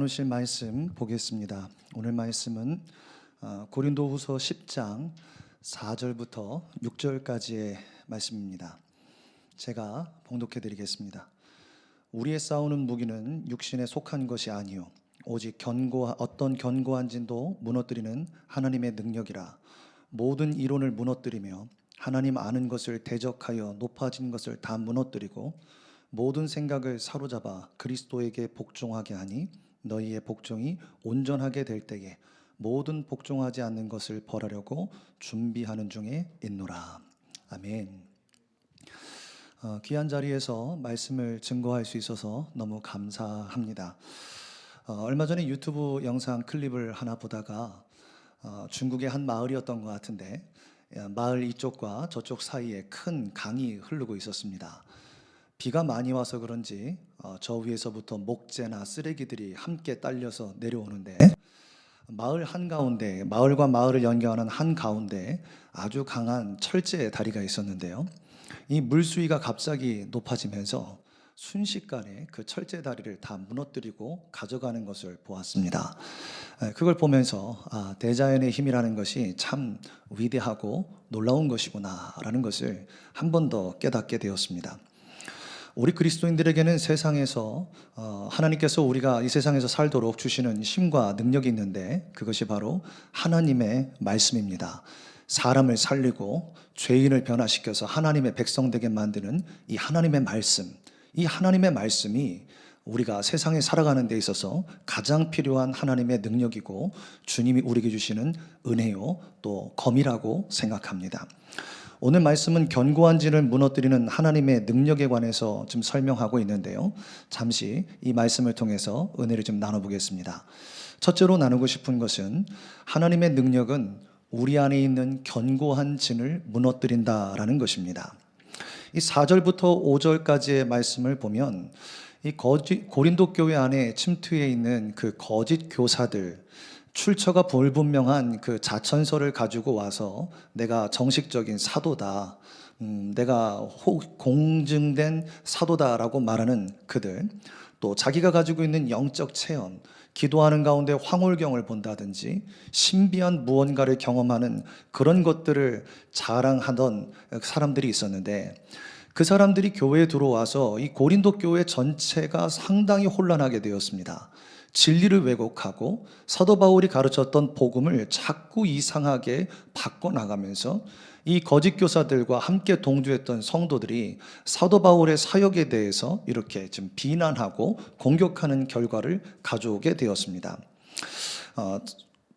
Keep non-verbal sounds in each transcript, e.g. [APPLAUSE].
나누실 말씀 보겠습니다. 오늘 말씀은 어, 고린도후서 10장 4절부터 6절까지의 말씀입니다. 제가 봉독해 드리겠습니다. 우리의 싸우는 무기는 육신에 속한 것이 아니요 오직 견고 어떤 견고한 진도 무너뜨리는 하나님의 능력이라 모든 이론을 무너뜨리며 하나님 아는 것을 대적하여 높아진 것을 다 무너뜨리고 모든 생각을 사로잡아 그리스도에게 복종하게 하니 너희의 복종이 온전하게 될 때에 모든 복종하지 않는 것을 벌하려고 준비하는 중에 있노라. 아멘. 어, 귀한 자리에서 말씀을 증거할 수 있어서 너무 감사합니다. 어, 얼마 전에 유튜브 영상 클립을 하나 보다가 어, 중국의 한 마을이었던 것 같은데 야, 마을 이쪽과 저쪽 사이에 큰 강이 흐르고 있었습니다. 비가 많이 와서 그런지 어, 저 위에서부터 목재나 쓰레기들이 함께 딸려서 내려오는데 마을 한 가운데 마을과 마을을 연결하는 한 가운데 아주 강한 철제 다리가 있었는데요. 이 물수위가 갑자기 높아지면서 순식간에 그 철제 다리를 다 무너뜨리고 가져가는 것을 보았습니다. 에, 그걸 보면서 아, 대자연의 힘이라는 것이 참 위대하고 놀라운 것이구나라는 것을 한 번 더 깨닫게 되었습니다. 우리 그리스도인들에게는 세상에서 어, 하나님께서 우리가 이 세상에서 살도록 주시는 힘과 능력이 있는데 그것이 바로 하나님의 말씀입니다. 사람을 살리고 죄인을 변화시켜서 하나님의 백성 되게 만드는 이 하나님의 말씀, 이 하나님의 말씀이 우리가 세상에 살아가는 데 있어서 가장 필요한 하나님의 능력이고 주님이 우리에게 주시는 은혜요 또 검이라고 생각합니다. 오늘 말씀은 견고한 진을 무너뜨리는 하나님의 능력에 관해서 좀 설명하고 있는데요. 잠시 이 말씀을 통해서 은혜를 좀 나눠보겠습니다. 첫째로 나누고 싶은 것은 하나님의 능력은 우리 안에 있는 견고한 진을 무너뜨린다라는 것입니다. 이 4절부터 5절까지의 말씀을 보면 이 거짓 고린도 교회 안에 침투해 있는 그 거짓 교사들 출처가 불분명한 그 자천서를 가지고 와서 내가 정식적인 사도다, 음, 내가 호, 공증된 사도다라고 말하는 그들, 또 자기가 가지고 있는 영적 체험, 기도하는 가운데 황홀경을 본다든지 신비한 무언가를 경험하는 그런 것들을 자랑하던 사람들이 있었는데 그 사람들이 교회에 들어와서 이 고린도 교회 전체가 상당히 혼란하게 되었습니다. 진리를 왜곡하고 사도 바울이 가르쳤던 복음을 자꾸 이상하게 바꿔 나가면서 이 거짓 교사들과 함께 동조했던 성도들이 사도 바울의 사역에 대해서 이렇게 좀 비난하고 공격하는 결과를 가져오게 되었습니다. 어,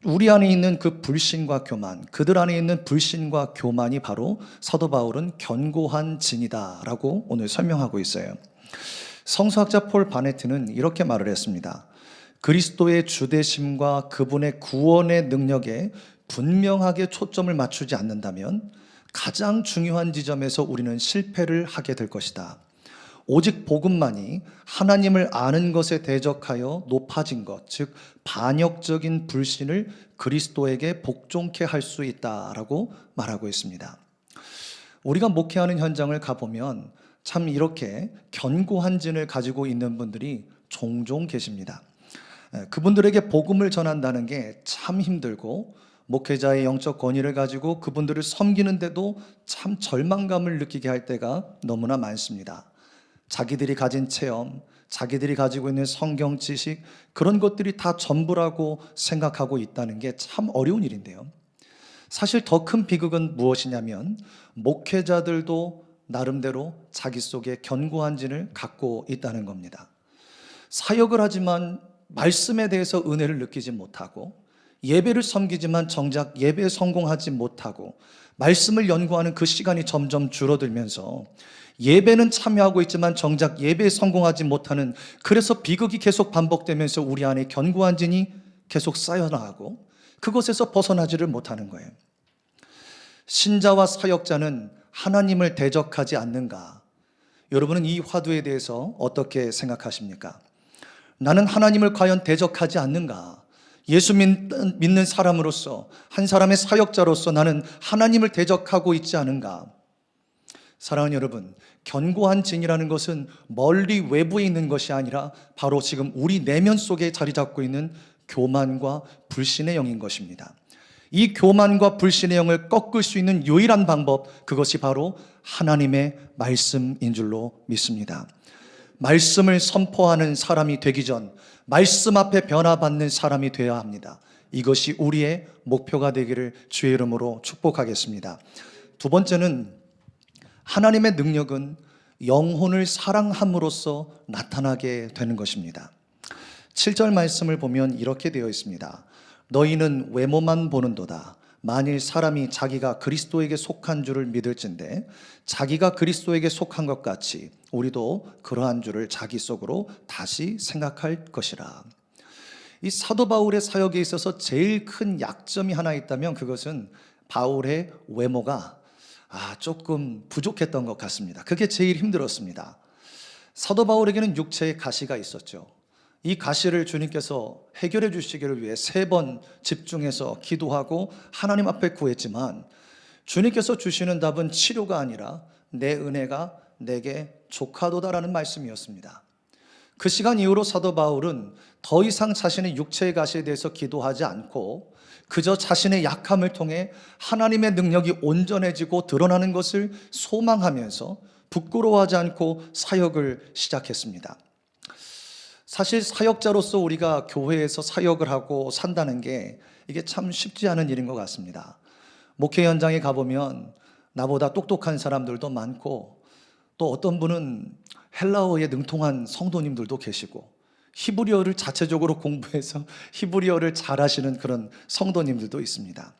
우리 안에 있는 그 불신과 교만, 그들 안에 있는 불신과 교만이 바로 사도 바울은 견고한 진이다라고 오늘 설명하고 있어요. 성서학자 폴 바네트는 이렇게 말을 했습니다. 그리스도의 주대심과 그분의 구원의 능력에 분명하게 초점을 맞추지 않는다면 가장 중요한 지점에서 우리는 실패를 하게 될 것이다. 오직 복음만이 하나님을 아는 것에 대적하여 높아진 것, 즉 반역적인 불신을 그리스도에게 복종케 할 수 있다라고 말하고 있습니다. 우리가 목회하는 현장을 가보면 참 이렇게 견고한 진을 가지고 있는 분들이 종종 계십니다. 에, 그분들에게 복음을 전한다는 게 참 힘들고 목회자의 영적 권위를 가지고 그분들을 섬기는데도 참 절망감을 느끼게 할 때가 너무나 많습니다. 자기들이 가진 체험, 자기들이 가지고 있는 성경 지식, 그런 것들이 다 전부라고 생각하고 있다는 게 참 어려운 일인데요. 사실 더 큰 비극은 무엇이냐면, 목회자들도 나름대로 자기 속에 견고한 진을 갖고 있다는 겁니다. 사역을 하지만 말씀에 대해서 은혜를 느끼지 못하고, 예배를 섬기지만 정작 예배에 성공하지 못하고, 말씀을 연구하는 그 시간이 점점 줄어들면서 예배는 참여하고 있지만 정작 예배에 성공하지 못하는 그래서 비극이 계속 반복되면서 우리 안에 견고한 진이 계속 쌓여나가고 그것에서 벗어나지를 못하는 거예요. 신자와 사역자는 하나님을 대적하지 않는가? 여러분은 이 화두에 대해서 어떻게 생각하십니까? 나는 하나님을 과연 대적하지 않는가? 예수 믿는, 사람으로서 한 사람의 사역자로서 나는 하나님을 대적하고 있지 않은가? 사랑하는 여러분, 견고한 진이라는 것은 멀리 외부에 있는 것이 아니라 바로 지금 우리 내면 속에 자리 잡고 있는 교만과 불신의 영인 것입니다. 이 교만과 불신의 영을 꺾을 수 있는 유일한 방법, 그것이 바로 하나님의 말씀인 줄로 믿습니다. 말씀을 선포하는 사람이 되기 전 말씀 앞에 변화받는 사람이 되어야 합니다. 이것이 우리의 목표가 되기를 주의 이름으로 축복하겠습니다. 두 번째는 하나님의 능력은 영혼을 사랑함으로써 나타나게 되는 것입니다. 7절 말씀을 보면 이렇게 되어 있습니다. 너희는 외모만 보는도다. 만일 사람이 자기가 그리스도에게 속한 줄을 믿을진데 자기가 그리스도에게 속한 것 같이 우리도 그러한 줄을 자기 속으로 다시 생각할 것이라. 이 사도 바울의 사역에 있어서 제일 큰 약점이 하나 있다면 그것은 바울의 외모가 아, 조금 부족했던 것 같습니다. 그게 제일 힘들었습니다. 사도 바울에게는 육체의 가시가 있었죠. 이 가시를 주님께서 해결해 주시기를 위해 세 번 집중해서 기도하고 하나님 앞에 구했지만 주님께서 주시는 답은 치료가 아니라 내 은혜가 내게 족하도다라는 말씀이었습니다. 그 시간 이후로 사도 바울은 더 이상 자신의 육체의 가시에 대해서 기도하지 않고 그저 자신의 약함을 통해 하나님의 능력이 온전해지고 드러나는 것을 소망하면서 부끄러워하지 않고 사역을 시작했습니다. 사실 사역자로서 우리가 교회에서 사역을 하고 산다는 게 이게 참 쉽지 않은 일인 것 같습니다. 목회 현장에 가보면 나보다 똑똑한 사람들도 많고 또 어떤 분은 헬라어에 능통한 성도님들도 계시고 히브리어를 자체적으로 [LAUGHS] 공부해서 히브리어를 잘하시는 그런 성도님들도 있습니다.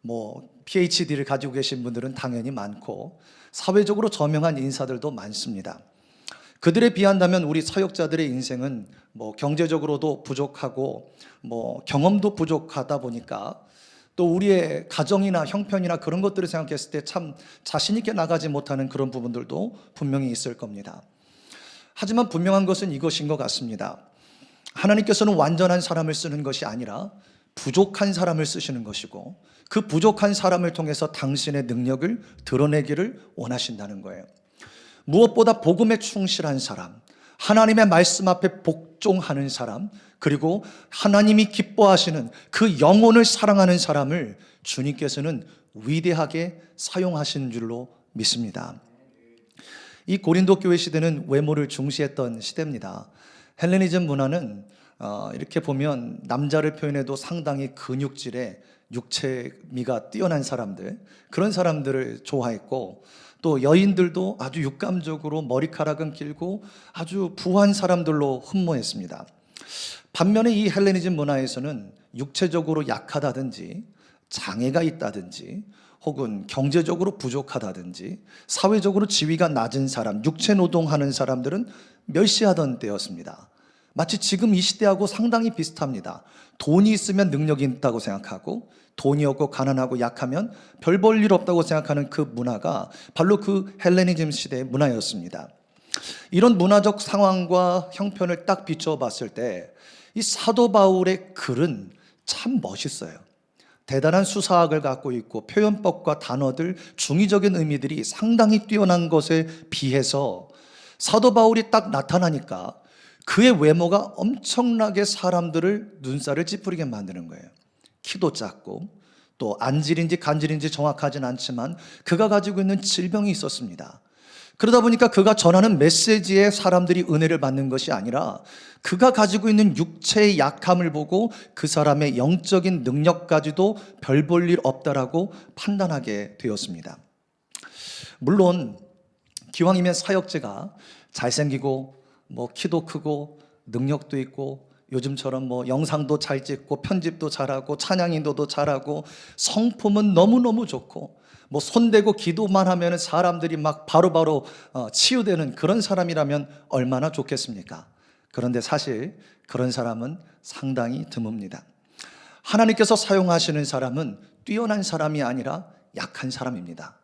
뭐 PhD를 가지고 계신 분들은 당연히 많고 사회적으로 저명한 인사들도 많습니다. 그들에 비한다면 우리 사역자들의 인생은 뭐 경제적으로도 부족하고 뭐 경험도 부족하다 보니까 또 우리의 가정이나 형편이나 그런 것들을 생각했을 때 참 자신 있게 나가지 못하는 그런 부분들도 분명히 있을 겁니다. 하지만 분명한 것은 이것인 것 같습니다. 하나님께서는 완전한 사람을 쓰는 것이 아니라 부족한 사람을 쓰시는 것이고 그 부족한 사람을 통해서 당신의 능력을 드러내기를 원하신다는 거예요. 무엇보다 복음에 충실한 사람, 하나님의 말씀 앞에 복종하는 사람, 그리고 하나님이 기뻐하시는 그 영혼을 사랑하는 사람을 주님께서는 위대하게 사용하신 줄로 믿습니다. 이 고린도 교회 시대는 외모를 중시했던 시대입니다. 헬레니즘 문화는 어, 이렇게 보면 남자를 표현해도 상당히 근육질의 육체미가 뛰어난 사람들 그런 사람들을 좋아했고 또 여인들도 아주 육감적으로 머리카락은 길고 아주 부한 사람들로 흠모했습니다. 반면에 이 헬레니즘 문화에서는 육체적으로 약하다든지 장애가 있다든지 혹은 경제적으로 부족하다든지 사회적으로 지위가 낮은 사람, 육체 노동하는 사람들은 멸시하던 때였습니다. 마치 지금 이 시대하고 상당히 비슷합니다. 돈이 있으면 능력이 있다고 생각하고 돈이 없고 가난하고 약하면 별 볼 일 없다고 생각하는 그 문화가 바로 그 헬레니즘 시대의 문화였습니다. 이런 문화적 상황과 형편을 딱 비춰봤을 때 이 사도 바울의 글은 참 멋있어요. 대단한 수사학을 갖고 있고 표현법과 단어들, 중의적인 의미들이 상당히 뛰어난 것에 비해서 사도 바울이 딱 나타나니까 그의 외모가 엄청나게 사람들을 눈살을 찌푸리게 만드는 거예요. 키도 작고 또 안질인지 간질인지 정확하진 않지만 그가 가지고 있는 질병이 있었습니다. 그러다 보니까 그가 전하는 메시지에 사람들이 은혜를 받는 것이 아니라 그가 가지고 있는 육체의 약함을 보고 그 사람의 영적인 능력까지도 별 볼 일 없다라고 판단하게 되었습니다. 물론 기왕이면 사역제가 잘생기고 뭐 키도 크고 능력도 있고 요즘처럼 뭐 영상도 잘 찍고 편집도 잘하고 찬양 인도도 잘하고 성품은 너무너무 좋고 뭐 손대고 기도만 하면 사람들이 막 바로바로 어, 치유되는 그런 사람이라면 얼마나 좋겠습니까? 그런데 사실 그런 사람은 상당히 드뭅니다. 하나님께서 사용하시는 사람은 뛰어난 사람이 아니라 약한 사람입니다.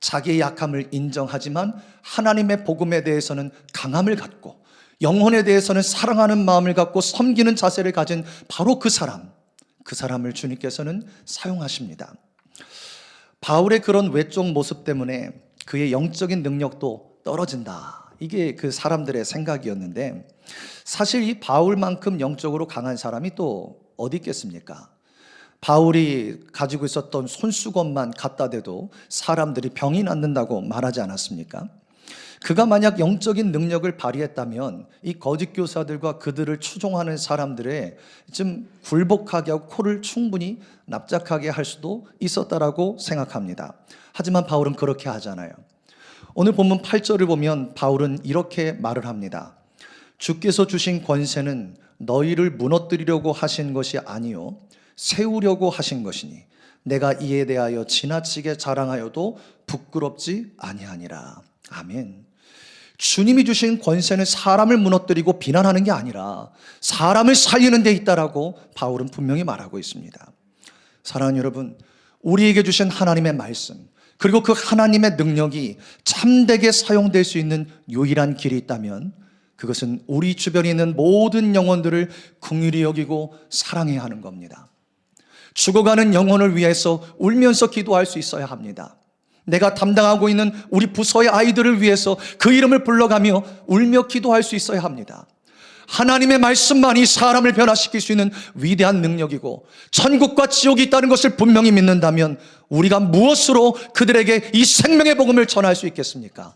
자기의 약함을 인정하지만 하나님의 복음에 대해서는 강함을 갖고 영혼에 대해서는 사랑하는 마음을 갖고 섬기는 자세를 가진 바로 그 사람, 그 사람을 주님께서는 사용하십니다. 바울의 그런 외적 모습 때문에 그의 영적인 능력도 떨어진다. 이게 그 사람들의 생각이었는데 사실 이 바울만큼 영적으로 강한 사람이 또 어디 있겠습니까? 바울이 가지고 있었던 손수건만 갖다 대도 사람들이 병이 낫는다고 말하지 않았습니까? 그가 만약 영적인 능력을 발휘했다면 이 거짓 교사들과 그들을 추종하는 사람들의 좀 굴복하게 하고 코를 충분히 납작하게 할 수도 있었다라고 생각합니다. 하지만 바울은 그렇게 하잖아요. 오늘 본문 8절을 보면 바울은 이렇게 말을 합니다. 주께서 주신 권세는 너희를 무너뜨리려고 하신 것이 아니요 세우려고 하신 것이니 내가 이에 대하여 지나치게 자랑하여도 부끄럽지 아니하니라. 아멘. 주님이 주신 권세는 사람을 무너뜨리고 비난하는 게 아니라 사람을 살리는 데 있다라고 바울은 분명히 말하고 있습니다. 사랑하는 여러분, 우리에게 주신 하나님의 말씀, 그리고 그 하나님의 능력이 참되게 사용될 수 있는 유일한 길이 있다면 그것은 우리 주변에 있는 모든 영혼들을 긍휼히 여기고 사랑해야 하는 겁니다. 죽어가는 영혼을 위해서 울면서 기도할 수 있어야 합니다. 내가 담당하고 있는 우리 부서의 아이들을 위해서 그 이름을 불러가며 울며 기도할 수 있어야 합니다. 하나님의 말씀만이 사람을 변화시킬 수 있는 위대한 능력이고 천국과 지옥이 있다는 것을 분명히 믿는다면 우리가 무엇으로 그들에게 이 생명의 복음을 전할 수 있겠습니까?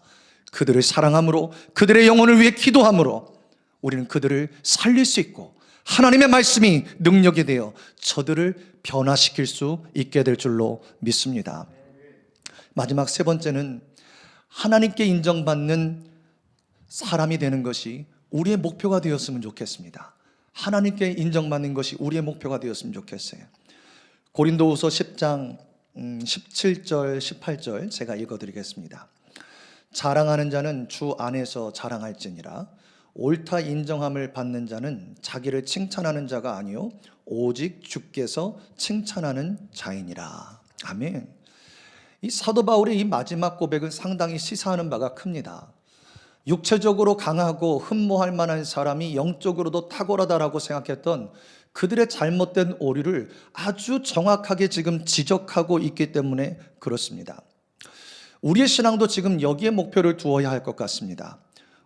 그들을 사랑함으로 그들의 영혼을 위해 기도함으로 우리는 그들을 살릴 수 있고 하나님의 말씀이 능력이 되어 저들을 변화시킬 수 있게 될 줄로 믿습니다. 마지막 세 번째는 하나님께 인정받는 사람이 되는 것이 우리의 목표가 되었으면 좋겠습니다. 하나님께 인정받는 것이 우리의 목표가 되었으면 좋겠어요. 고린도후서 10장 17절, 18절 제가 읽어 드리겠습니다. 자랑하는 자는 주 안에서 자랑할지니라 옳다 인정함을 받는 자는 자기를 칭찬하는 자가 아니요 오직 주께서 칭찬하는 자이니라. 아멘. 이 사도 바울의 이 마지막 고백은 상당히 시사하는 바가 큽니다. 육체적으로 강하고 흠모할 만한 사람이 영적으로도 탁월하다라고 생각했던 그들의 잘못된 오류를 아주 정확하게 지금 지적하고 있기 때문에 그렇습니다. 우리의 신앙도 지금 여기에 목표를 두어야 할 것 같습니다.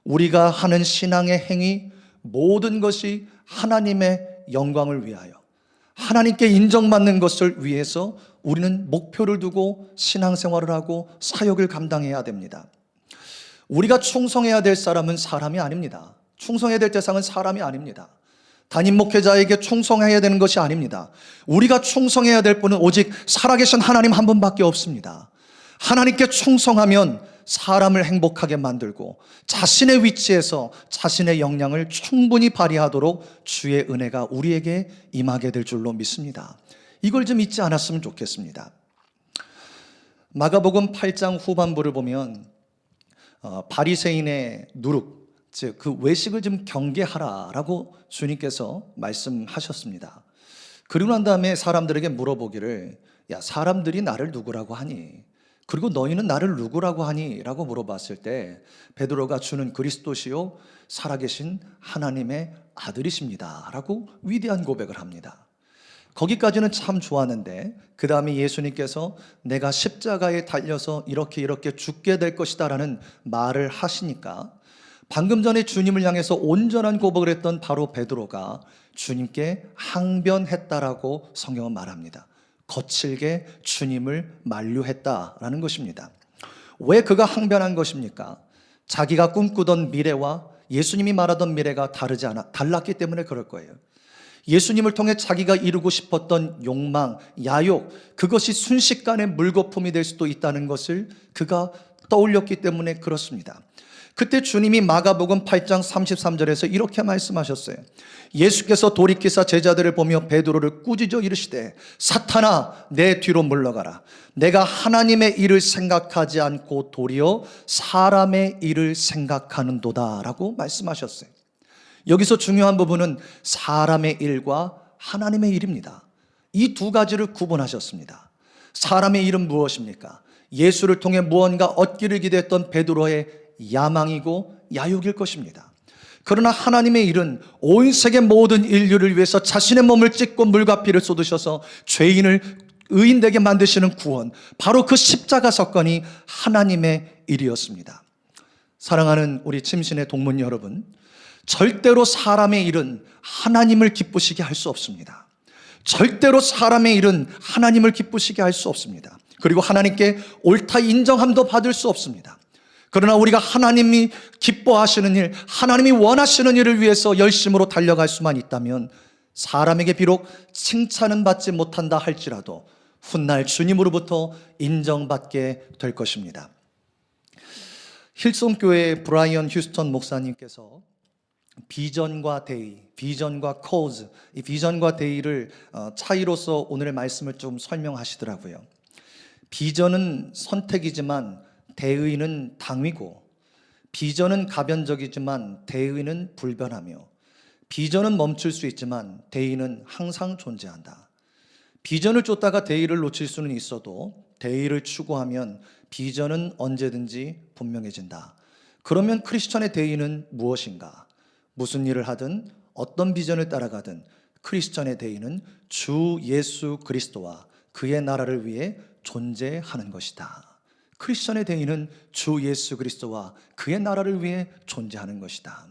우리가 하는 신앙의 행위 모든 것이 하나님의 영광을 위하여 하나님께 인정받는 것을 위해서 우리는 목표를 두고 신앙생활을 하고 사역을 감당해야 됩니다. 우리가 충성해야 될 사람은 사람이 아닙니다. 충성해야 될 대상은 사람이 아닙니다. 담임 목회자에게 충성해야 되는 것이 아닙니다. 우리가 충성해야 될 분은 오직 살아계신 하나님 한 분밖에 없습니다. 하나님께 충성하면 사람을 행복하게 만들고 자신의 위치에서 자신의 역량을 충분히 발휘하도록 주의 은혜가 우리에게 임하게 될 줄로 믿습니다. 이걸 좀 잊지 않았으면 좋겠습니다. 마가복음 8장 후반부를 보면 어, 바리새인의 누룩 즉 그 외식을 좀 경계하라라고 주님께서 말씀하셨습니다. 그리고 난 다음에 사람들에게 물어보기를 야 사람들이 나를 누구라고 하니 그리고 너희는 나를 누구라고 하니? 라고 물어봤을 때 베드로가 주는 그리스도시요 살아계신 하나님의 아들이십니다. 라고 위대한 고백을 합니다. 거기까지는 참 좋았는데 그 다음에 예수님께서 내가 십자가에 달려서 이렇게 이렇게 죽게 될 것이다 라는 말을 하시니까 방금 전에 주님을 향해서 온전한 고백을 했던 바로 베드로가 주님께 항변했다라고 성경은 말합니다. 거칠게 주님을 만류했다라는 것입니다. 왜 그가 항변한 것입니까? 자기가 꿈꾸던 미래와 예수님이 말하던 미래가 다르지 않아 달랐기 때문에 그럴 거예요. 예수님을 통해 자기가 이루고 싶었던 욕망, 야욕, 그것이 순식간에 물거품이 될 수도 있다는 것을 그가 떠올렸기 때문에 그렇습니다. 그때 주님이 마가복음 8장 33절에서 이렇게 말씀하셨어요. 예수께서 돌이키사 제자들을 보며 베드로를 꾸짖어 이르시되 사탄아 내 뒤로 물러가라. 내가 하나님의 일을 생각하지 않고 도리어 사람의 일을 생각하는도다라고 말씀하셨어요. 여기서 중요한 부분은 사람의 일과 하나님의 일입니다. 이 두 가지를 구분하셨습니다. 사람의 일은 무엇입니까? 예수를 통해 무언가 얻기를 기대했던 베드로의 야망이고 야욕일 것입니다. 그러나 하나님의 일은 온 세계 모든 인류를 위해서 자신의 몸을 찢고 물과 피를 쏟으셔서 죄인을 의인되게 만드시는 구원, 바로 그 십자가 사건이 하나님의 일이었습니다. 사랑하는 우리 침신의 동문 여러분, 절대로 사람의 일은 하나님을 기쁘시게 할 수 없습니다. 절대로 사람의 일은 하나님을 기쁘시게 할 수 없습니다. 그리고 하나님께 옳다 인정함도 받을 수 없습니다. 그러나 우리가 하나님이 기뻐하시는 일, 하나님이 원하시는 일을 위해서 열심으로 달려갈 수만 있다면 사람에게 비록 칭찬은 받지 못한다 할지라도 훗날 주님으로부터 인정받게 될 것입니다. 힐송교회 브라이언 휴스턴 목사님께서 비전과 대의, 비전과 코즈, 이 비전과 대의를 어, 차이로서 오늘의 말씀을 좀 설명하시더라고요. 비전은 선택이지만 대의는 당위고, 비전은 가변적이지만 대의는 불변하며, 비전은 멈출 수 있지만 대의는 항상 존재한다. 비전을 쫓다가 대의를 놓칠 수는 있어도 대의를 추구하면 비전은 언제든지 분명해진다. 그러면 크리스천의 대의는 무엇인가? 무슨 일을 하든 어떤 비전을 따라가든 크리스천의 대의는 주 예수 그리스도와 그의 나라를 위해 존재하는 것이다. 크리스천의 대의는 주 예수 그리스도와 그의 나라를 위해 존재하는 것이다.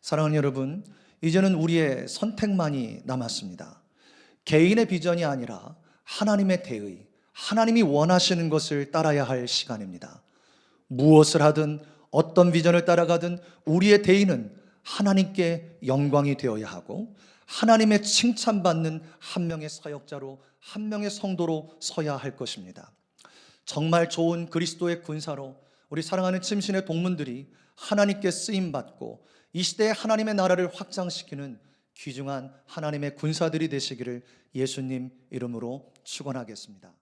사랑하는 여러분, 이제는 우리의 선택만이 남았습니다. 개인의 비전이 아니라 하나님의 대의, 하나님이 원하시는 것을 따라야 할 시간입니다. 무엇을 하든 어떤 비전을 따라가든 우리의 대의는 하나님께 영광이 되어야 하고 하나님의 칭찬받는 한 명의 사역자로 한 명의 성도로 서야 할 것입니다. 정말 좋은 그리스도의 군사로 우리 사랑하는 침신의 동문들이 하나님께 쓰임 받고 이 시대에 하나님의 나라를 확장시키는 귀중한 하나님의 군사들이 되시기를 예수님 이름으로 축원하겠습니다.